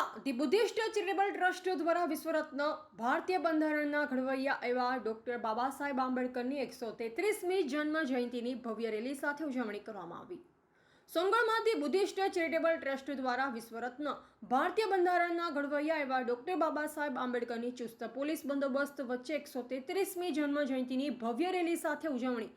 સોનગઢમાં the Buddhist charitable trust દ્વારા વિશ્વરત્ન ભારતીય બંધારણના ઘડવૈયા એવા ડોક્ટર બાબા સાહેબ આંબેડકરની એકસો તેત્રીસમી જન્મ જયંતિની ભવ્ય રેલી સાથે ઉજવણી કરવામાં આવી. સોનગઢમાં ધી બુદ્ધિસ્ટ ચેરિટેબલ ટ્રસ્ટ દ્વારા વિશ્વરત્ન ભારતીય બંધારણના ઘડવૈયા એવા ડોક્ટર બાબા સાહેબ આંબેડકરની ચુસ્ત પોલીસ બંદોબસ્ત વચ્ચે એકસો તેત્રીસમી જન્મ જયંતિની ભવ્ય રેલી સાથે ઉજવણી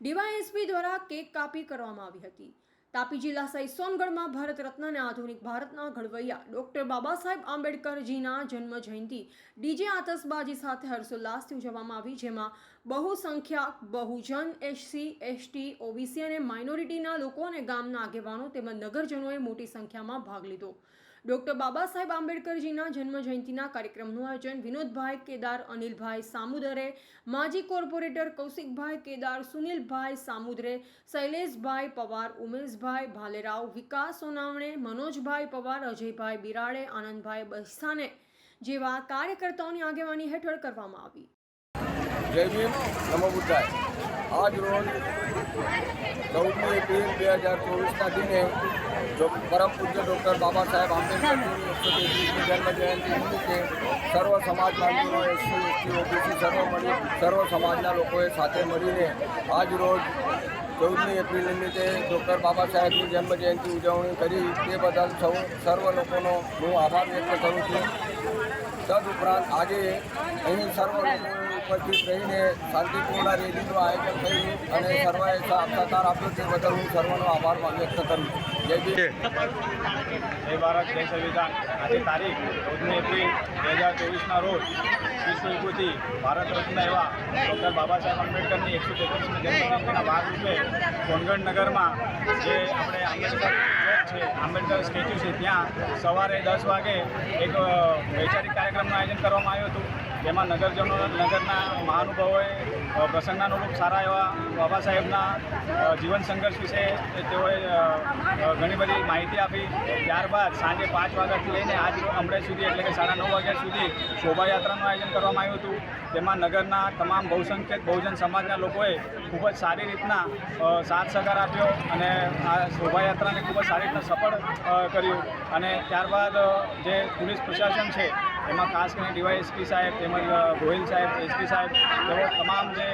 ડીવાયએસપી દ્વારા કેક કાપી કરવામાં આવી હતી. તાપી જિલ્લા સહિત સોનગઢમાં ભારત રત્ન અને આધુનિક ભારતના ઘડવૈયા ડોક્ટર બાબા સાહેબ આંબેડકરજીના જન્મ જયંતિ ડીજે આતશબાજી સાથે હર્ષોલ્લાસથી ઉજવવામાં આવી, જેમાં બહુ સંખ્યા બહુજન, એસસી, એસટી, ઓબીસી અને માઇનોરિટીના લોકો અને ગામના આગેવાનો તેમજ નગરજનોએ મોટી સંખ્યામાં ભાગ લીધો. ડોક્ટર બાબા સાહેબ આંબેડકરજીના જન્મ જયંતિના કાર્યક્રમનું આયોજન વિનોદભાઈ કેદાર, અનિલભાઈ સામુદરે, માજી કોર્પોરેટર કૌશિકભાઈ કેદાર, સુનિલભાઈ સામુદરે, શૈલેષભાઈ પવાર, ઉમેશભાઈ ભાલેરાવ, વિકાસ સોનાવણે, મનોજભાઈ પવાર, અજયભાઈ બિરાડે, આનંદભાઈ બસાને જેવા કાર્યકર્તાઓની આગેવાની હેઠળ કરવામાં આવી. જય ભીમ નમો બુદ્ધાય આજ રોજ ચૌદમી એપ્રિલ બે હજાર ચોવીસના દિને જો પરમ પૂજ્ય ડૉક્ટર બાબા સાહેબ આંબેડકરની એકસો તેત્રીસમી જન્મ જયંતિ નિમિત્તે સર્વ સમાજ બાંધવો એસસી એસટી ઓબીસી સર્વ મળી સર્વ સમાજના લોકોએ સાથે મળીને આજ રોજ ચૌદમી એપ્રિલ નિમિત્તે ડૉક્ટર બાબા સાહેબની જન્મ જયંતિ ઉજવણી કરી. તે બદલ સૌ, સર્વ લોકોનો હું આભાર વ્યક્ત કરું છું. તદુપરાંત આજે અહીં સર્વ લોકો ઉપસ્થિત રહીને શાંતિપૂર્ણ રેલીનું આયોજન થયું અને સર્વે સહકાર આપ્યો તે બદલ હું સર્વનો આભાર વ્યક્ત કરું જય જય ભારત, જય સંવિધાન. આજે તારીખ ચૌદમી એપ્રિલ બે હજાર ચોવીસના રોજ વિશ્વ વિભૂતિ ભારત રત્ન એવા ડૉક્ટર બાબા સાહેબ આંબેડકરની એકસો તેત્રીસમી જન્મજયંતિના ભાગરૂપે સોનગઢ નગરમાં જે આપણે આંબેડકર છે, આંબેડકર સ્ટેચ્યુ છે, ત્યાં સવારે દસ વાગે એક વૈચારિક કાર્યક્રમનું આયોજન કરવામાં આવ્યું હતું. જેમાં નગરજનો નગરના મહાનુભાવોએ પ્રસંગના પ્રસંગાનુરૂપ સારા એવા બાબા સાહેબના જીવન સંઘર્ષ વિશે તેઓએ ઘણી બધી માહિતી આપી. ત્યારબાદ સાંજે પાંચ વાગ્યાથી લઈને આજ હમણાં સુધી, એટલે કે સાડા નવ વાગ્યા સુધી શોભાયાત્રાનું આયોજન કરવામાં આવ્યું હતું. તેમાં નગરના તમામ બહુસંખ્યક બહુજન સમાજના લોકોએ ખૂબ જ સારી રીતના સાથ સહકાર આપ્યો અને આ શોભાયાત્રાને ખૂબ જ સારી રીતના સફળ કર્યું. અને ત્યારબાદ જે પોલીસ પ્રશાસન છે એમાં ખાસ કરીને ડીવાયએસપી સાહેબ તેમજ ગોહિલ સાહેબ, એસપી સાહેબ તેઓ તમામ જે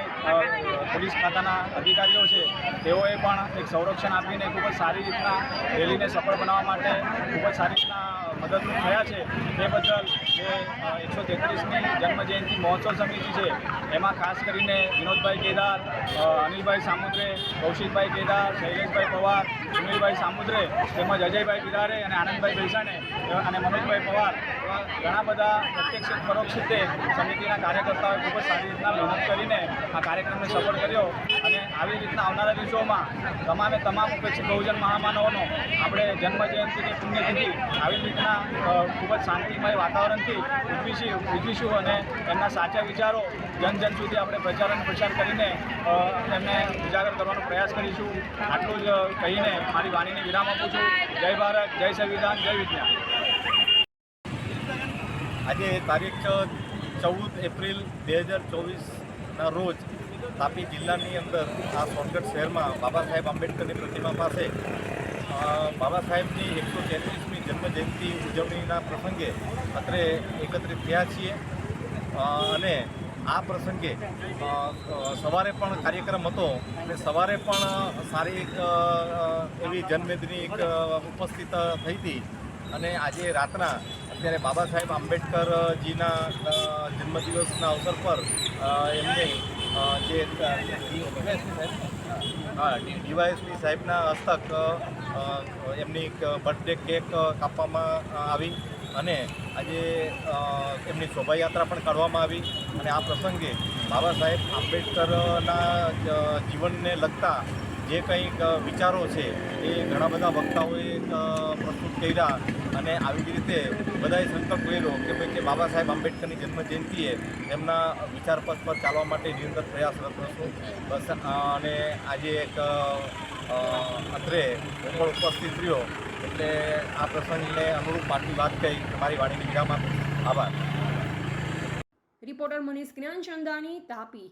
પોલીસ ખાતાના અધિકારીઓ છે, તેઓએ પણ એક સંરક્ષણ આપીને ખૂબ જ સારી રીતના રેલીને સફળ બનાવવા માટે ખૂબ જ સારી રીતના મદદરૂપ થયા છે. તે બદલ જે એકસો તેત્રીસમી જન્મજયંતિ મહોત્સવ સમિતિ છે એમાં ખાસ કરીને વિનોદભાઈ કેદાર અનિલભાઈ સામુદ્રે, કૌશિકભાઈ કેદાર, શૈલેષભાઈ પવાર સુનિલભાઈ સામુદ્રે, તેમજ અજયભાઈ બિરારે અને આનંદભાઈ બેસાણે અને મનોજભાઈ પવાર ઘણા બધા પ્રત્યક્ષ પરોક્ષ રીતે સમિતિના કાર્યકર્તાઓએ ખૂબ જ સારી રીતના મહેનત કરીને આ કાર્યક્રમને સફળ કર્યો અને આવી રીતના આવનારા દિવસોમાં તમામે તમામ ઉપેક્ષિત બહુજન મહામાનવોનો આપણે જન્મ જયંતિની પુણ્યતિથિ આવી રીતના ખૂબ જ શાંતિમય વાતાવરણથી ઉજવીશું ઉજવીશું અને એમના સાચા વિચારો જન જન સુધી આપણે પ્રચાર અને પ્રસાર કરીને એમને ઉજાગર કરવાનો પ્રયાસ કરીશું. આટલું જ કહીને મારી વાણીને વિરામ આપું છું. જય ભારત, જય સંવિધાન, જય વિજ્ઞાન. આજે તારીખ ચૌદ એપ્રિલ બે હજાર ચોવીસના રોજ તાપી જિલ્લાની અંદર આ સોનગઢ શહેરમાં બાબા સાહેબ આંબેડકરની પ્રતિમા પાસે બાબા સાહેબની એકસો તેત્રીસમી જન્મજયંતિ ઉજવણીના પ્રસંગે અત્રે એકત્રિત થયા છીએ. અને આ પ્રસંગે સવારે પણ કાર્યક્રમ હતો અને સવારે પણ સારી એક એવી જનમેદની ઉપસ્થિત થઈ હતી. અને આજે રાતના અત્યારે બાબા સાહેબ આંબેડકરજીના જન્મદિવસના અવસર પર એમને જે હા ડીવાયએસપી સાહેબના હસ્તક એમની બર્થડે કેક કાપવામાં આવી અને આજે એમની શોભાયાત્રા પણ કાઢવામાં આવી અને આ પ્રસંગે બાબા સાહેબ આંબેડકરના જીવનને લગતા જે કંઈક વિચારો છે એ ઘણા બધા વક્તાઓએ પ્રસ્તુત કર્યા અને આવી જ રીતે બધાએ સંકલ્પ કર્યો કે ભાઈ કે બાબા સાહેબ આંબેડકરની જન્મ જયંતિએ એમના વિચાર પથ પર ચાલવા માટે નિરંતર પ્રયાસરત હતું બસ અને આજે એક અત્રે પણ ઉપસ્થિત રહ્યો એટલે આ પ્રસંગને અનુરૂપ આટલી વાત કહી કે મારી વાણીની વિરામ આપું આભાર. રિપોર્ટર મનીષ જ્ઞાનચંદાની તાપી.